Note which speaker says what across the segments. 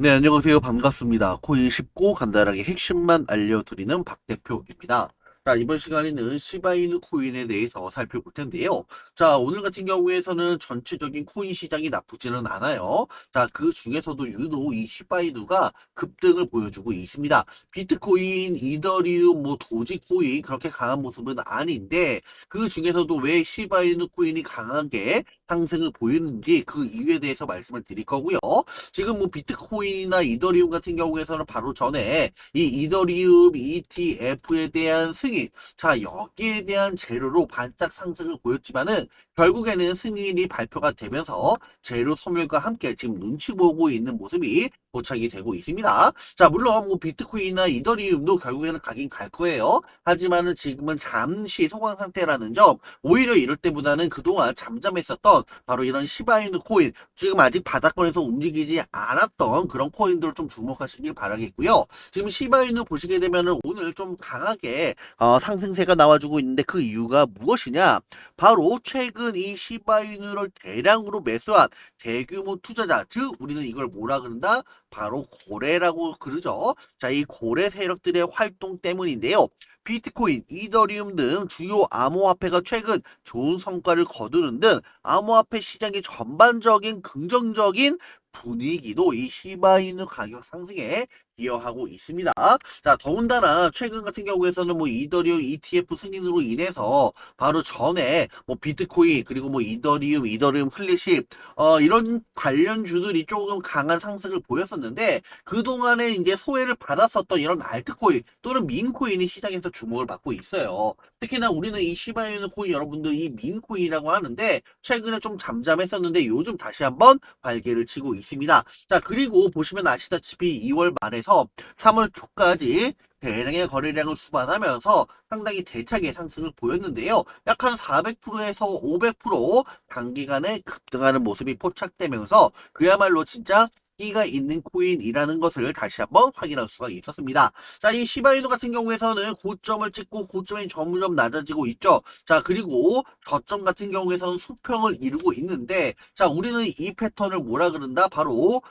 Speaker 1: 네, 안녕하세요. 반갑습니다. 코인 쉽고 간단하게 핵심만 알려드리는 박 대표입니다. 자, 이번 시간에는 시바이누 코인에 대해서 살펴볼 텐데요. 자, 오늘 같은 경우에서는 전체적인 코인 시장이 나쁘지는 않아요. 자, 그 중에서도 유독 이 시바이누가 급등을 보여주고 있습니다. 비트코인, 이더리움, 뭐 도지코인 그렇게 강한 모습은 아닌데 그 중에서도 왜 시바이누 코인이 강하게 상승을 보이는지 그 이유에 대해서 말씀을 드릴 거고요. 지금 뭐 비트코인이나 이더리움 같은 경우에서는 바로 전에 이 이더리움 ETF에 대한 승인, 자 여기에 대한 재료로 반짝 상승을 보였지만은 결국에는 승인이 발표가 되면서 재료 소멸과 함께 지금 눈치 보고 있는 모습이 포착이 되고 있습니다. 자 물론 뭐 비트코인이나 이더리움도 결국에는 가긴 갈 거예요. 하지만은 지금은 잠시 소강 상태라는 점, 오히려 이럴 때보다는 그동안 잠잠했었던 바로 이런 시바이누 코인, 지금 아직 바닥권에서 움직이지 않았던 그런 코인들을 좀 주목하시길 바라겠고요. 지금 시바이누 보시게 되면은 오늘 좀 강하게 어, 상승세가 나와주고 있는데 그 이유가 무엇이냐? 바로 최근 이 시바이누를 대량으로 매수한 대규모 투자자, 즉 우리는 이걸 뭐라 그런다? 바로 고래라고 그러죠. 자, 이 고래 세력들의 활동 때문인데요. 비트코인, 이더리움 등 주요 암호화폐가 최근 좋은 성과를 거두는 등 암호화폐 시장의 전반적인 긍정적인 분위기도 이 시바이누 가격 상승에 기여하고 있습니다. 자, 더군다나 최근 같은 경우에서는 뭐 이더리움 ETF 승인으로 인해서 바로 전에 뭐 비트코인 그리고 뭐 이더리움, 이더리움 플래시 어 이런 관련 주들이 조금 강한 상승을 보였었는데 그동안에 이제 소외를 받았었던 이런 알트코인 또는 민코인이 시장에서 주목을 받고 있어요. 특히나 우리는 이 시바이누 코인 여러분들 이 민코인이라고 하는데 최근에 좀 잠잠했었는데 요즘 다시 한번 발개를 치고 있습니다. 자, 그리고 보시면 아시다시피 2월 말에서 3월 초까지 대량의 거래량을 수반하면서 상당히 대차게 상승을 보였는데요. 약 한 400%에서 500% 단기간에 급등하는 모습이 포착되면서 그야말로 진짜 끼가 있는 코인이라는 것을 다시 한번 확인할 수가 있었습니다. 자, 이 시바이누 같은 경우에서는 고점을 찍고 고점이 점점 낮아지고 있죠. 자, 그리고 저점 같은 경우에서는 수평을 이루고 있는데, 자, 우리는 이 패턴을 뭐라 그런다? 바로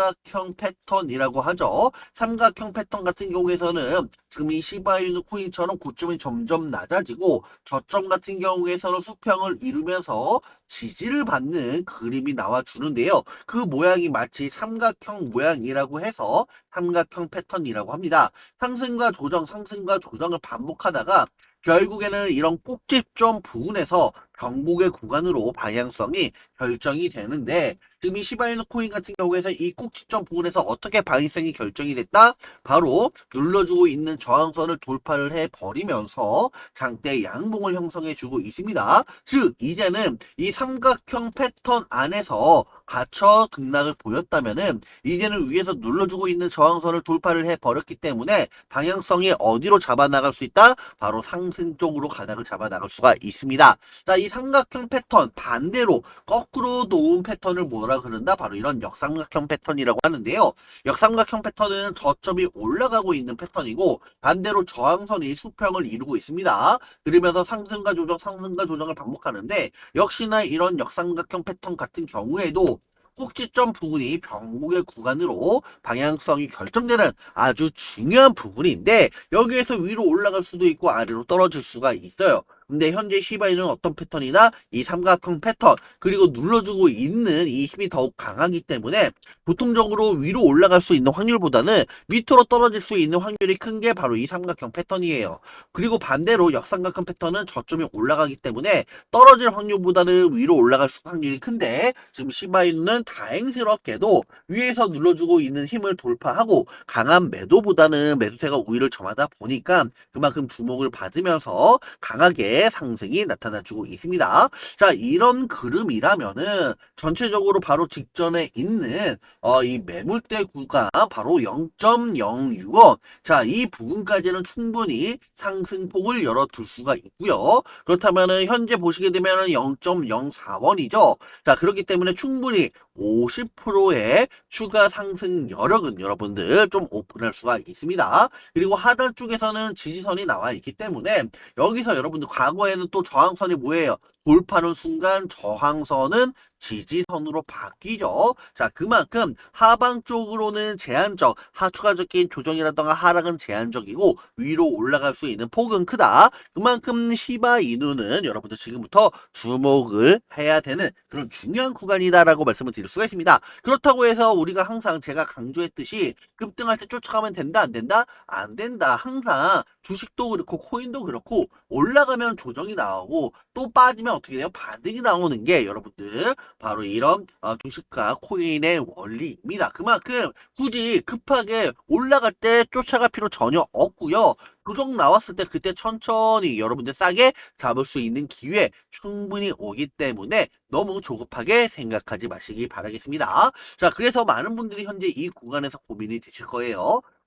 Speaker 1: 삼각형 패턴이라고 하죠. 삼각형 패턴 같은 경우에서는 지금 이 시바이누 코인처럼 고점이 점점 낮아지고 저점 같은 경우에서는 수평을 이루면서 지지를 받는 그림이 나와주는데요. 그 모양이 마치 삼각형 모양이라고 해서 삼각형 패턴이라고 합니다. 상승과 조정, 상승과 조정을 반복하다가 결국에는 이런 꼭지점 부분에서 경복의 구간으로 방향성이 결정이 되는데 지금 이 시바이누 코인 같은 경우에서 이 꼭지점 부분에서 어떻게 방향성이 결정이 됐다? 바로 눌러주고 있는 저항선을 돌파를 해버리면서 장대 양봉을 형성해주고 있습니다. 즉 이제는 이 삼각형 패턴 안에서 갇혀 등락을 보였다면은 이제는 위에서 눌러주고 있는 저항선을 돌파를 해버렸기 때문에 방향성이 어디로 잡아나갈 수 있다? 바로 상승 쪽으로 가닥을 잡아나갈 수가 있습니다. 자, 이 삼각형 패턴 반대로 거꾸로 놓은 패턴을 뭐라 그런다? 바로 이런 역삼각형 패턴이라고 하는데요. 역삼각형 패턴은 저점이 올라가고 있는 패턴이고 반대로 저항선이 수평을 이루고 있습니다. 그러면서 상승과 조정, 상승과 조정을 반복하는데 역시나 이런 역삼각형 패턴 같은 경우에도 꼭지점 부분이 병목의 구간으로 방향성이 결정되는 아주 중요한 부분인데 여기에서 위로 올라갈 수도 있고 아래로 떨어질 수가 있어요. 근데 현재 시바이는 어떤 패턴이나 이 삼각형 패턴 그리고 눌러주고 있는 이 힘이 더욱 강하기 때문에 보통적으로 위로 올라갈 수 있는 확률보다는 밑으로 떨어질 수 있는 확률이 큰 게 바로 이 삼각형 패턴이에요. 그리고 반대로 역삼각형 패턴은 저점이 올라가기 때문에 떨어질 확률보다는 위로 올라갈 수 확률이 큰데 지금 시바이누는 다행스럽게도 위에서 눌러주고 있는 힘을 돌파하고 강한 매도보다는 매수세가 우위를 점하다 보니까 그만큼 주목을 받으면서 강하게 상승이 나타나주고 있습니다. 자, 이런 그림이라면은 전체적으로 바로 직전에 있는 어, 이 매물대 구간 바로 0.065원. 자, 이 부분까지는 충분히 상승폭을 열어둘 수가 있고요. 그렇다면은 현재 보시게 되면은 0.04원이죠. 자, 그렇기 때문에 충분히 50%의 추가 상승 여력은 여러분들 좀 오픈할 수가 있습니다. 그리고 하단 쪽에서는 지지선이 나와 있기 때문에 여기서 여러분들 과 거에는 또 저항선이 뭐예요? 돌파하는 순간 저항선은 지지선으로 바뀌죠. 자, 그만큼 하방 쪽으로는 제한적, 하 추가 적인 조정이라던가 하락은 제한적이고 위로 올라갈 수 있는 폭은 크다. 그만큼 시바 이누는 여러분들 지금부터 주목을 해야 되는 그런 중요한 구간이다라고 말씀을 드릴 수가 있습니다. 그렇다고 해서 우리가 항상 제가 강조했듯이 급등할 때 쫓아가면 된다 안 된다 안 된다 항상 주식도 그렇고 코인도 그렇고 올라가면 조정이 나오고 또 빠지면 어떻게 돼요 반등이 나오는 게 여러분들 바로 이런 어, 주식과 코인의 원리입니다 그만큼 굳이 급하게 올라갈 때 쫓아갈 필요 전혀 없고요 조정 나왔을 때 그때 천천히 여러분들 싸게 잡을 수 있는 기회 충분히 오기 때문에 너무 조급하게 생각하지 마시기 바라겠습니다. 자, 그래서 많은 분들이 현재 이 구간에서 고민이 되실 거예요.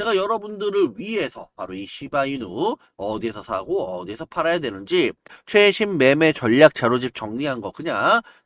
Speaker 1: 제가 여러분들을 위해서 바로 이 시바이누 어디에서 사고 어디에서 팔아야 되는지 최신 매매 전략 자료집 정리한 거 그냥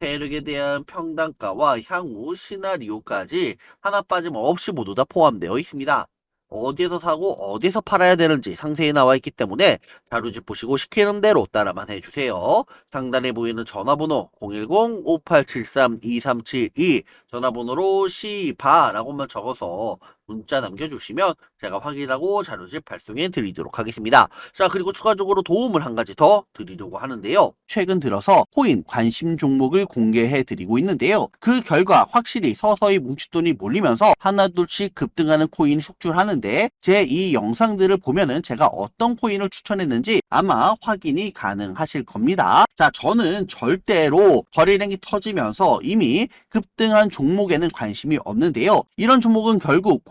Speaker 1: 세력에 대한 평단가와 향후 시나리오까지 하나 빠짐없이 모두 다 포함되어 있습니다. 어디에서 사고 어디에서 팔아야 되는지 상세히 나와 있기 때문에 자료집 보시고 시키는 대로 따라만 해주세요. 상단에 보이는 전화번호 010-5873-2372 전화번호로 시바라고만 적어서 문자 남겨주시면 제가 확인하고 자료집 발송해 드리도록 하겠습니다. 자, 그리고 추가적으로 도움을 한 가지 더 드리려고 하는데요. 최근 들어서 코인 관심 종목을 공개해 드리고 있는데요. 그 결과 확실히 서서히 뭉칫돈이 몰리면서 하나둘씩 급등하는 코인이 속출하는데 제 이 영상들을 보면은 제가 어떤 코인을 추천했는지 아마 확인이 가능하실 겁니다. 자, 저는 절대로 거래량이 터지면서 이미 급등한 종목에는 관심이 없는데요. 이런 종목은 결국